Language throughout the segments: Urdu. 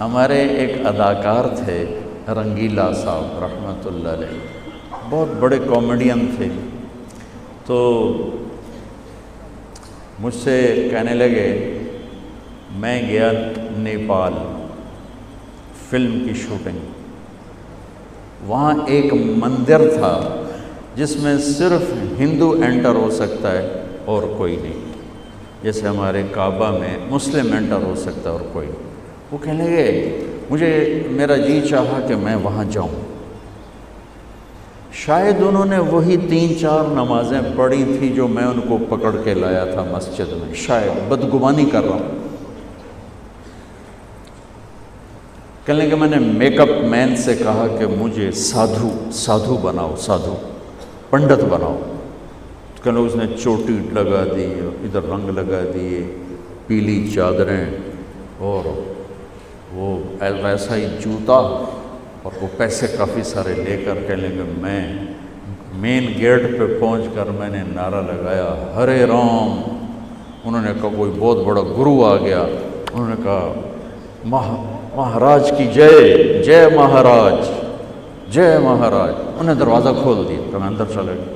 ہمارے ایک اداکار تھے، رنگیلا صاحب رحمۃ اللہ علیہ۔ بہت بڑے کامیڈین تھے۔ تو مجھ سے کہنے لگے، میں گیا نیپال فلم کی شوٹنگ وہاں ایک مندر تھا، جس میں صرف ہندو انٹر ہو سکتا ہے اور کوئی نہیں۔ جیسے ہمارے کعبہ میں مسلم انٹر ہو سکتا ہے اور کوئی نہیں۔ وہ کہنے لگے، مجھے میرا جی چاہا کہ میں وہاں جاؤں. شاید انہوں نے وہی تین چار نمازیں پڑھی تھیں جو میں ان کو پکڑ کے لایا تھا مسجد میں۔ شاید بدگمانی کر رہا ہوں۔ کہنے کہ میں نے میک اپ مین سے کہا کہ مجھے سادھو سادھو بناؤ، سادھو، پنڈت بناؤ۔ کہنے اس نے چوٹی لگا دی، ادھر رنگ لگا دیے، پیلی چادریں اور وہ ویسا ہی جوتا اور وہ پیسے کافی سارے لے کر کہنے کہ میں مین گیٹ پہ پہنچ کر میں نے نعرہ لگایا، ہرے رام۔ انہوں نے کہا، کوئی بہت بڑا گرو آ گیا۔ انہوں نے کہا مہاراج کی جے جے مہاراج جے مہاراج۔ انہیں دروازہ کھول دیا، تو میں اندر چلے گیا۔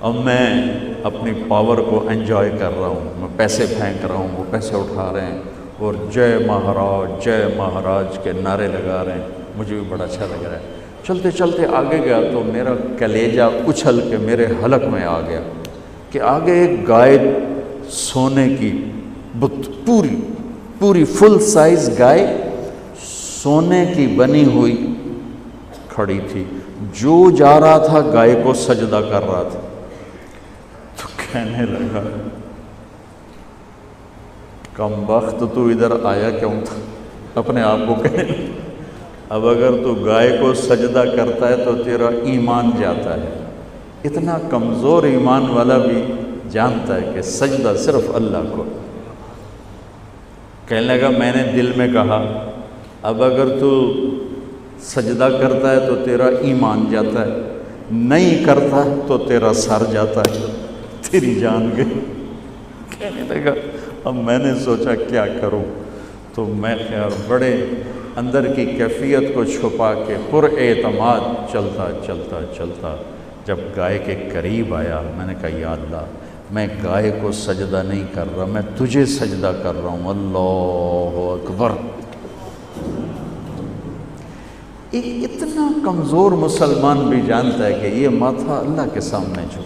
اب میں اپنی پاور کو انجوائے کر رہا ہوں، میں پیسے پھینک رہا ہوں، وہ پیسے اٹھا رہے ہیں۔ اور جے مہاراج جے مہاراج کے نعرے لگا رہے ہیں۔ مجھے بھی بڑا اچھا لگ رہا ہے۔ چلتے چلتے آگے گیا تو میرا کلیجہ اچھل کے میرے حلق میں آ گیا کہ آگے ایک گائے سونے کی بت، پوری پوری فل سائز گائے سونے کی بنی ہوئی کھڑی تھی۔ جو جا رہا تھا گائے کو سجدہ کر رہا تھا۔ تو کہنے لگا کم وقت تو ادھر آیا کیوں تھا؟ اپنے آپ کو کہنے اب اگر تو گائے کو سجدہ کرتا ہے تو تیرا ایمان جاتا ہے۔ اتنا کمزور ایمان والا بھی جانتا ہے کہ سجدہ صرف اللہ کو۔ کہنے لگا، میں نے دل میں کہا، اب اگر تو سجدہ کرتا ہے تو تیرا ایمان جاتا ہے۔ نہیں کرتا تو تیرا سر جاتا ہے۔ تیری جان گئی۔ کہنے لگا اب میں نے سوچا کیا کروں؟ تو میں خیال بڑے اندر کی کیفیت کو چھپا کے پر اعتماد، چلتا چلتا چلتا، جب گائے کے قریب آیا، میں نے کہا، یا اللہ، میں گائے کو سجدہ نہیں کر رہا، میں تجھے سجدہ کر رہا ہوں۔ اللہ اکبر۔ ایک اتنا کمزور مسلمان بھی جانتا ہے کہ یہ ماتھا اللہ کے سامنے چھپا۔